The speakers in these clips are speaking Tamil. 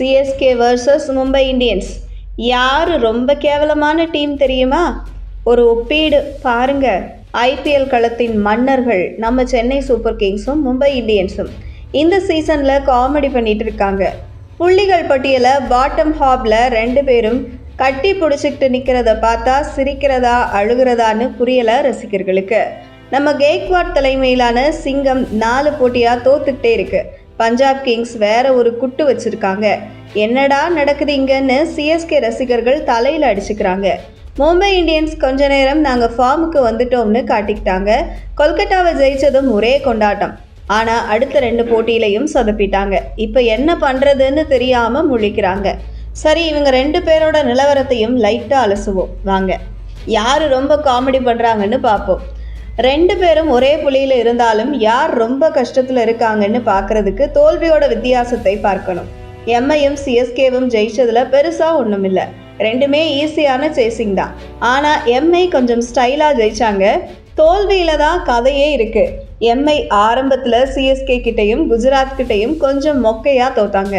சிஎஸ்கே வர்சஸ் மும்பை இந்தியன்ஸ் யார் ரொம்ப கேவலமான டீம் தெரியுமா? ஒரு ஒப்பீடு பாருங்க. ஐபிஎல் களத்தின் மன்னர்கள் நம்ம சென்னை சூப்பர் கிங்ஸும் மும்பை இந்தியன்ஸும் இந்த சீசனில் காமெடி பண்ணிட்டு இருக்காங்க. புள்ளிகள் பட்டியலை பாட்டம் ஹாப்ல ரெண்டு பேரும் கட்டி பிடிச்சிக்கிட்டு நிற்கிறத பார்த்தா சிரிக்கிறதா அழுகிறதான்னு புரியலை ரசிகர்களுக்கு. நம்ம கேக்வாட் தலைமையிலான சிங்கம் நாலு போட்டியாக தோத்துக்கிட்டே இருக்குது பஞ்சாப் கிங்ஸ் வேற ஒரு குட்டு வச்சிருக்காங்க. என்னடா நடக்குது இங்கன்னு சிஎஸ்கே ரசிகர்கள் தலையில் அடிச்சுக்கிறாங்க. மும்பை இந்தியன்ஸ் கொஞ்ச நேரம் நாங்கள் ஃபார்முக்கு வந்துட்டோம்னு காட்டிக்கிட்டாங்க. கொல்கட்டாவை ஜெயிச்சதும் ஒரே கொண்டாட்டம். ஆனால் அடுத்த ரெண்டு போட்டியிலையும் சொதப்பிட்டாங்க. இப்போ என்ன பண்ணுறதுன்னு தெரியாமல் முழிக்கிறாங்க. சரி இவங்க ரெண்டு பேரோட நிலவரத்தையும் லைட்டாக அலசுவோம். வாங்க. யார் ரொம்ப காமெடி பண்ணுறாங்கன்னு பார்ப்போம். ரெண்டு பேரும் ஒரே புள்ளியில் இருந்தாலும் யார் ரொம்ப கஷ்டத்தில் இருக்காங்கன்னு பார்க்கறதுக்கு தோல்வியோட வித்தியாசத்தை பார்க்கணும். எம்ஐயும் சிஎஸ்கேவும் ஜெயிச்சதுல பெருசாக ஒன்றும் இல்லை ரெண்டுமே ஈஸியான சேசிங் தான். ஆனால் எம்ஐ கொஞ்சம் ஸ்டைலாக ஜெயிச்சாங்க. தோல்வியில தான் கதையே இருக்கு. எம்ஐ ஆரம்பத்தில் சிஎஸ்கே கிட்டையும் குஜராத் கிட்டையும் கொஞ்சம் மொக்கையாக தோத்தாங்க.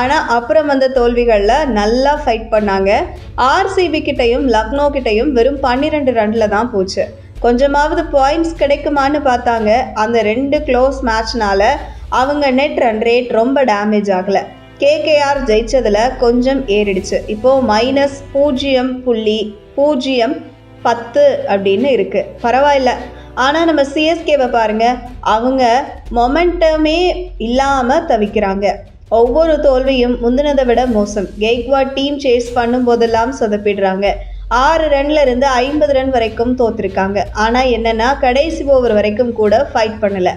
ஆனால் அப்புறம் வந்த தோல்விகளில் நல்லா ஃபைட் பண்ணாங்க. ஆர்சிபி கிட்டையும் லக்னோ கிட்டையும் வெறும் பன்னிரெண்டு ரனில் தான் போச்சு. கொஞ்சமாவது பாயிண்ட்ஸ் கிடைக்குமான்னு பார்த்தாங்க. அந்த ரெண்டு க்ளோஸ் மேட்ச்னால அவங்க நெட் ரன் ரேட் ரொம்ப டேமேஜ் ஆகலை. கேகேஆர் ஜெயிச்சதில் கொஞ்சம் ஏறிடுச்சு. இப்போது மைனஸ் பூஜ்ஜியம் புள்ளி பூஜ்ஜியம் பத்து அப்படின்னு இருக்குது பரவாயில்ல. ஆனால் நம்ம சிஎஸ்கேவை பாருங்கள் அவங்க மொமெண்டமே இல்லாமல் தவிக்கிறாங்க. ஒவ்வொரு தோல்வியும் முந்தினதை விட மோசம். கெய்க்வாட் டீம் சேஸ் பண்ணும் போதெல்லாம் சொதப்பிடுறாங்க. ஆறு ரன்ல இருந்து ஐம்பது ரன் வரைக்கும் தோத்திருக்காங்க. ஆனால் என்னன்னா கடைசி ஓவர் வரைக்கும் கூட ஃபைட் பண்ணல.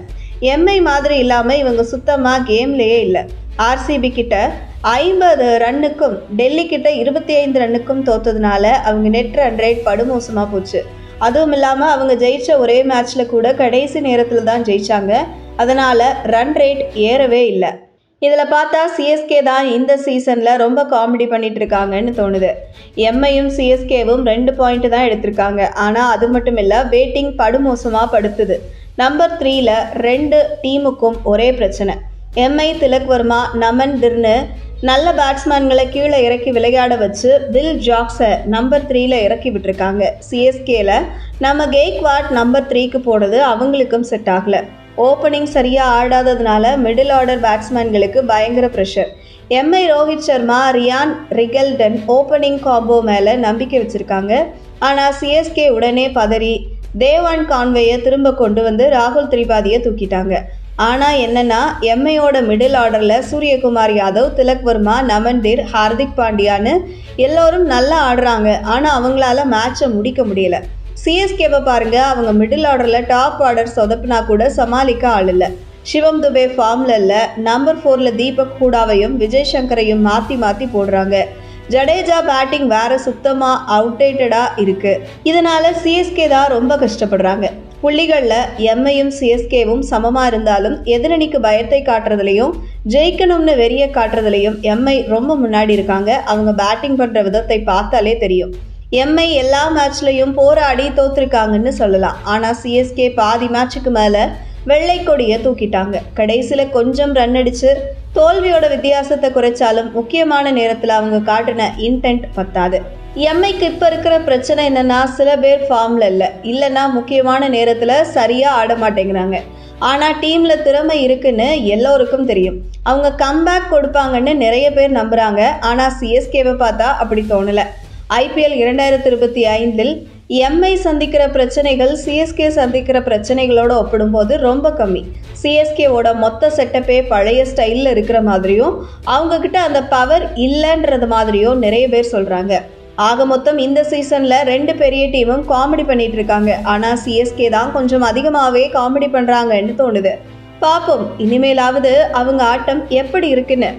எம்ஐ மாதிரி இல்லாமல் இவங்க சுத்தமாக கேம்லேயே இல்லை. ஆர்சிபி கிட்ட ஐம்பது ரன்னுக்கும் டெல்லி கிட்ட இருபத்தி ஐந்து ரன்னுக்கும் தோத்ததுனால அவங்க நெட் ரன் ரேட் படுமோசமாக போச்சு. அதுவும் இல்லாமல் அவங்க ஜெயிச்ச ஒரே மேட்ச்சில் கூட கடைசி நேரத்தில் தான் ஜெயிச்சாங்க. அதனால் ரன் ரேட் ஏறவே இல்லை. இதில் பார்த்தா சிஎஸ்கே தான் இந்த சீசனில் ரொம்ப காமெடி பண்ணிட்டு இருக்காங்கன்னு தோணுது எம்ஐயும் சிஎஸ்கேவும் ரெண்டு பாயிண்ட் தான் எடுத்திருக்காங்க. ஆனால் அது மட்டும் இல்லை வெயிட்டிங் படுமோசமாக படுத்துது. நம்பர் த்ரீல ரெண்டு டீமுக்கும் ஒரே பிரச்சனை. எம்ஐ திலக் வர்மா நமன் திர்னு நல்ல பேட்ஸ்மேன்களை கீழே இறக்கி விளையாட வச்சு பில் ஜாக்ஸை நம்பர் த்ரீல இறக்கி விட்டுருக்காங்க. சிஎஸ்கேல நம்ம கெய்க்வாட் நம்பர் த்ரீக்கு போனது அவங்களுக்கும் செட் ஆகலை. ஓப்பனிங் சரியாக ஆடாததுனால மிடில் ஆர்டர் பேட்ஸ்மேன்களுக்கு பயங்கர pressure MI Rohit Sharma Ryan Rickelton opening combo மேலே நம்பிக்கை வச்சுருக்காங்க. ஆனால் சிஎஸ்கே உடனே பதறி தேவான் கான்வேயை திரும்ப கொண்டு வந்து ராகுல் திரிபாதியை தூக்கிட்டாங்க. ஆனால் என்னென்னா எம்ஐயோட மிடில் ஆர்டரில் சூரியகுமார் யாதவ் திலக் வர்மா நமன்தீர் ஹார்திக் பாண்டியான்னு எல்லோரும் நல்லா ஆடுறாங்க. ஆனால் அவங்களால மேட்சை முடிக்க முடியல. சிஎஸ்கேவை பாருங்க. அவங்க மிடில் ஆர்டரில் டாப் ஆர்டர் சொதப்புனா கூட சமாளிக்க ஆள் இல்லை. சிவம் துபே ஃபார்ம்ல இல்லை. நம்பர் ஃபோரில் தீபக் ஹூடாவையும் விஜய் சங்கரையும் மாற்றி மாற்றி போடுறாங்க. ஜடேஜா பேட்டிங் வேற சுத்தமாக அவுடேட்டடாக இருக்கு. இதனால சிஎஸ்கே தான் ரொம்ப கஷ்டப்படுறாங்க. புள்ளிகளில் எம்ஐயும் சிஎஸ்கேவும் சமமாக இருந்தாலும் எதிரணிக்கு பயத்தை காட்டுறதுலையும் ஜெயிக்கணும்னு வெறிய காட்டுறதுலையும் எம்ஐ ரொம்ப முன்னாடி இருக்காங்க. அவங்க பேட்டிங் பண்ணுற விதத்தை பார்த்தாலே தெரியும். எம்ஐ எல்லா மேட்ச்லையும் போராடி தோத்துருக்காங்கன்னு சொல்லலாம். ஆனால் சிஎஸ்கே பாதி மேட்சுக்கு மேலே வெள்ளை கொடியை தூக்கிட்டாங்க. கடைசியில் கொஞ்சம் ரன் அடித்து தோல்வியோட வித்தியாசத்தை குறைச்சாலும் முக்கியமான நேரத்தில் அவங்க காட்டின இன்டென்ட் பத்தாது. எம்ஐக்கு இப்போ இருக்கிற பிரச்சனை என்னென்னா சில பேர் ஃபார்மில் இல்லை. இல்லைன்னா முக்கியமான நேரத்தில் சரியாக ஆட மாட்டேங்கிறாங்க. ஆனால் டீமில் திறமை இருக்குன்னு எல்லோருக்கும் தெரியும். அவங்க கம்பேக் கொடுப்பாங்கன்னு நிறைய பேர் நம்புகிறாங்க ஆனால் சிஎஸ்கேவை பார்த்தா அப்படி தோணலை. ஐபிஎல் இரண்டாயிரத்தி இருபத்தி ஐந்தில் எம்ஐ சந்திக்கிற பிரச்சனைகள் சிஎஸ்கே சந்திக்கிற பிரச்சனைகளோட ஒப்பிடும்போது ரொம்ப கம்மி. சிஎஸ்கேவோட மொத்த செட்டப்பே பழைய ஸ்டைலில் இருக்கிற மாதிரியும் அவங்கக்கிட்ட அந்த பவர் இல்லைன்றது மாதிரியும் நிறைய பேர் சொல்கிறாங்க ஆக மொத்தம் இந்த சீசனில் ரெண்டு பெரிய டீமும் காமெடி பண்ணிட்டு இருக்காங்க. ஆனால் சிஎஸ்கே தான் கொஞ்சம் அதிகமாகவே காமெடி பண்ணுறாங்கன்னு தோணுது. பார்ப்போம் இனிமேலாவது அவங்க ஆட்டம் எப்படி இருக்குன்னு.